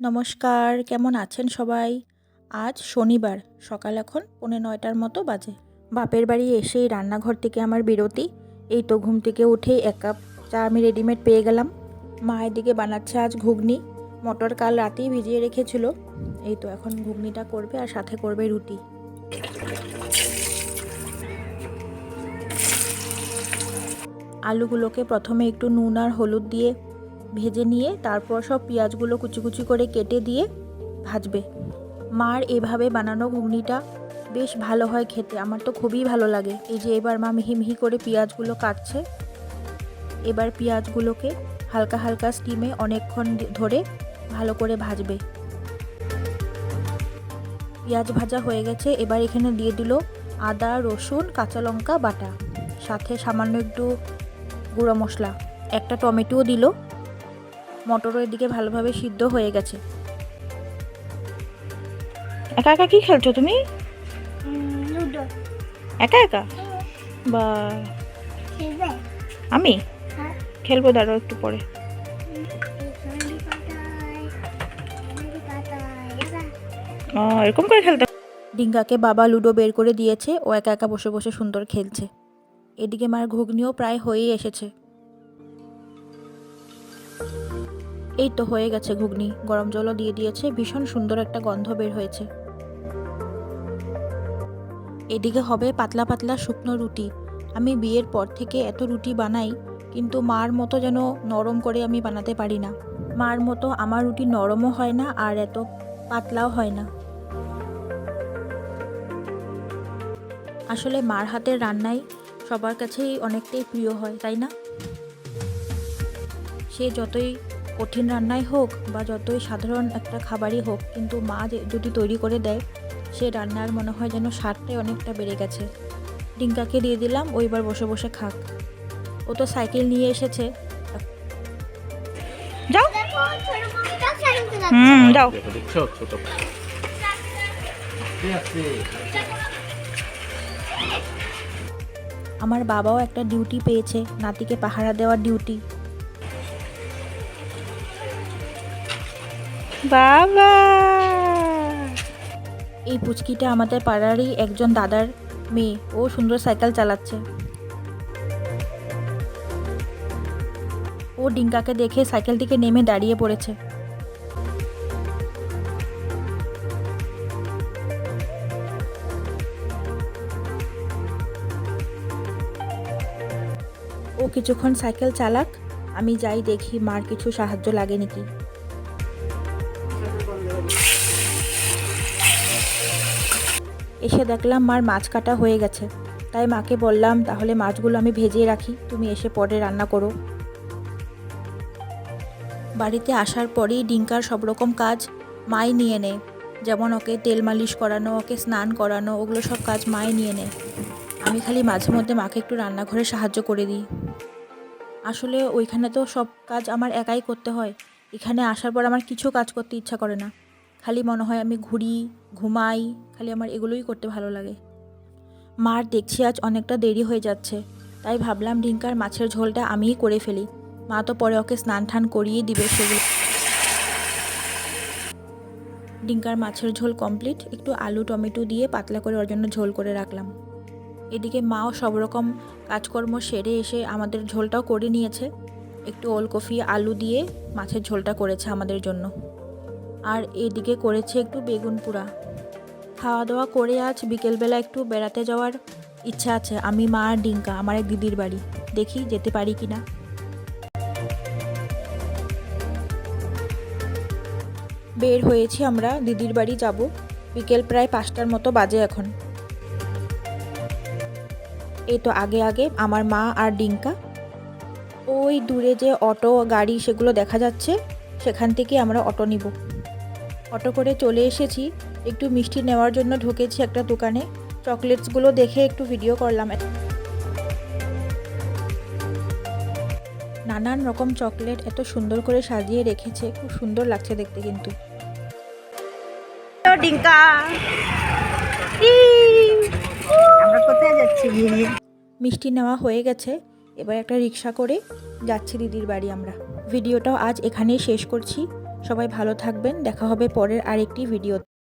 নমস্কার, কেমন আছেন সবাই? আজ শনিবার, সকাল এখন পৌনে নয়টার মতো বাজে। বাপের বাড়ি এসেই রান্নাঘর থেকে আমার বিরতি। এই তো ঘুম থেকে উঠে এক কাপ চা আমি রেডিমেড পেয়ে গেলাম। মা এদিকে বানাচ্ছে আজ ঘুগনি। মটর কাল রাতেই ভিজিয়ে রেখেছিল। এই তো এখন ঘুগনিটা করবে আর সাথে করবে রুটি। আলুগুলোকে প্রথমে একটু নুন আর হলুদ দিয়ে ভেজে নিয়ে তারপর সব পেঁয়াজগুলো কুচি কুচি করে কেটে দিয়ে ভাজবে। মার এভাবে বানানো ঘুগনিটা বেশ ভালো হয় খেতে, আমার তো খুবই ভালো লাগে। এই যে এবার মা মিহি মিহি করে পেঁয়াজগুলো কাটছে, এবার পেঁয়াজগুলোকে হালকা হালকা স্টিমে অনেকক্ষণ ধরে ভালো করে ভাজবে। পেঁয়াজ ভাজা হয়ে গেছে, এবার এখানে দিয়ে দিল আদা, রসুন, কাঁচা লঙ্কা, বাটা। সাথে সামান্য একটু গুঁড়ো মশলা, একটা টমেটোও দিল। মটরও এদিকে ভালোভাবে সিদ্ধ হয়ে গেছে। একা একা কি খেলছো তুমি? একা একা? বা আমি? হ্যাঁ। খেলব দাঁড়ো একটু পরে। ও, এরকম করে খেলতে ডিঙ্গাকে বাবা লুডো বের করে দিয়েছে ও একা একা বসে বসে সুন্দর খেলছে। এদিকে মার ঘুগনিও প্রায় হয়েই এসেছে। এই তো হয়ে গেছে ঘুগনি। গরম জলও দিয়ে দিয়েছে, ভীষণ সুন্দর একটা গন্ধ বের হয়েছে। এদিকে হবে পাতলা পাতলা শুকনো রুটি। আমি বিয়ের পর থেকে এত রুটি বানাই, কিন্তু মার মতো যেন নরম করে আমি বানাতে পারি না। মার মতো আমার রুটি নরমও হয় না আর এত পাতলাও হয় না। আসলে মার হাতের রান্নাই সবার কাছেই অনেকটাই প্রিয় হয়, তাই না? সে যতই কঠিন রান্নাই হোক বা যতই সাধারণ একটা খাবারই হোক কিন্তু মা যদি তৈরি করে দেয় সে রান্নার মনে হয় যেন স্বাদটাই অনেকটা বেড়ে গেছে। ডিঙ্কাকে দিয়ে দিলাম ওইবার বসে বসে খাক। ও তো সাইকেল নিয়ে এসেছে। যাও। হুম যাও। আমার বাবাও একটা ডিউটি পেয়েছে নাতিকে পাহারা দেওয়ার ডিউটি বাবা। এই পুচকিটা আমাদের পাড়ারই একজন দাদার মেয়ে। ও সুন্দর সাইকেল চালাচ্ছে। ও ডিঙ্কাকে দেখে সাইকেল থেকে নেমে দাঁড়িয়ে পড়েছে। ও কিছুক্ষণ সাইকেল চালাক। আমি যাই দেখি মার কিছু সাহায্য লাগে নাকি। এসে দেখলাম মার মাছ কাটা হয়ে গেছে। তাই মাকে বললাম, তাহলে মাছগুলো আমি ভেজে রাখি, তুমি এসে পরে রান্না করো। বাড়িতে আসার পরেই ডিঙ্কার সব রকম কাজ মাই নিয়ে নেয়। যেমন ওকে তেল মালিশ করানো, ওকে স্নান করানো, ওগুলো সব কাজ মাই নিয়ে নেয়। আমি খালি মাঝে মধ্যে মাকে একটু রান্নাঘরে সাহায্য করে দিই। আসলে ওইখানে তো সব কাজ আমার একাই করতে হয়। এখানে আসার পর আমার কিছু কাজ করতে ইচ্ছা করে না। খালি মনে হয় আমি ঘুরি, ঘুমাই, খালি আমার এগুলোই করতে ভালো লাগে। মার দেখছি আজ অনেকটা দেরি হয়ে যাচ্ছে, তাই ভাবলাম ডিঙ্কার মাছের ঝোলটা আমিই করে ফেলি। মা তো পরে ওকে স্নান টান করিয়ে দিবে সেগুলো। ডিঙ্কার মাছের ঝোল কমপ্লিট, একটু আলু, টমেটো দিয়ে পাতলা করে ওর জন্য ঝোল করে রাখলাম। এদিকে মাও সব রকম কাজকর্ম সেরে এসে আমাদের ঝোলটাও করে নিয়েছে। একটু ওলকফি, আলু দিয়ে মাছের ঝোলটা করেছে আমাদের জন্য। আর এদিকে করেছে একটু বেগুন পোড়া। খাওয়া দাওয়া করে আজ বিকেলবেলা একটু বেড়াতে যাওয়ার ইচ্ছা আছে। আমি, মা আর ডিঙ্কা, আমার এক দিদির বাড়ি। দেখি যেতে পারি কি না। বের হয়েছি আমরা, দিদির বাড়ি যাব। বিকেল প্রায় পাঁচটার মতো বাজে এখন। এই তো আগে আগে, আমার মা আর ডিঙ্কা। ওই দূরে যে অটো, গাড়ি, সেগুলো দেখা যাচ্ছে। সেখান থেকে আমরা অটো নিব। অটো করে চলে এসেছি। একটু মিষ্টি নেওয়ার জন্য ঢুকেছি একটা দোকানে। চকলেটসগুলো দেখে একটু ভিডিও করলাম। নানান রকম চকলেট এত সুন্দর করে সাজিয়ে রেখেছে। খুব সুন্দর লাগছে দেখতে কিন্তু। ডিঙ্কা। আমরা কোথায় যাচ্ছি মিষ্টি নেওয়া হয়ে গেছে। এবার একটা রিক্সা করে যাচ্ছি দিদির বাড়ি আমরা। ভিডিওটাও আজ এখানেই শেষ করছি। সবাই ভালো থাকবেন। দেখা হবে পরের আরেকটি ভিডিও